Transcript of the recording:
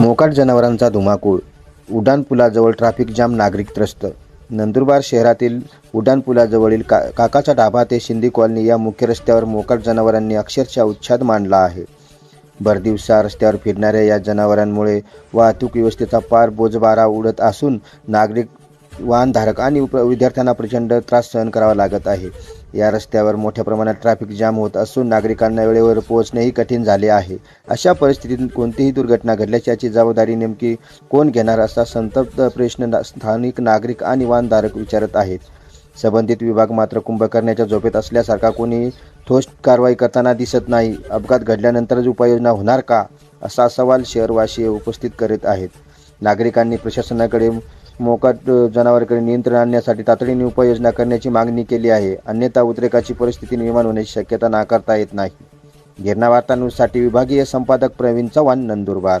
मोकाट जनावरांचा धुमाकूळ उड्डाणपुलाजवळ ट्रॅफिक जाम नागरिक त्रस्त. नंदुरबार शहरातील उड्डाणपुलाजवळील का काकाचा ढाबा ते शिंदी कॉलनी या मुख्य रस्त्यावर मोकाट जनावरांनी अक्षरशः उच्छाद मांडला आहे. भरदिवसा रस्त्यावर फिरणाऱ्या या जनावरांमुळे वाहतूक व्यवस्थेचा पार बोजबारा उडत असून नागरिक वाहनधारक आणि उप विद्यार्थ्यांना प्रचंड त्रास सहन करावा लागत आहे. या रस्त्यावर मोठ्या प्रमाणात ट्रॅफिक जाम होत असून नागरिकांना वेळेवर पोहोचणेही कठीण झाले आहे. अशा परिस्थितीत कोणतीही दुर्घटना घडल्यास याची जबाबदारी नेमकी कोण घेणार असा संतप्त प्रश्न स्थानिक नागरिक आणि वाहनधारक विचारत आहेत. संबंधित विभाग मात्र कुंभकर्णाच्या झोपेत असल्यासारखा कोणी ठोस कारवाई करताना दिसत नाही. अपघात घडल्यानंतरच उपाययोजना होणार का? असा सवाल शहरवासी उपस्थित करीत आहेत. नागरिकांनी प्रशासनाकडे मोकाट जनावरकडे जनावरांकडे नियंत्रण आणण्यासाठी तातडीने उपाययोजना करण्याची मागणी केली आहे. अन्यथा उद्रेकाची परिस्थिती निर्माण होण्याची शक्यता नाकारता येत नाही. गिरणा वार्ता न्यूजसाठी विभागीय संपादक प्रवीण चव्हाण नंदुरबार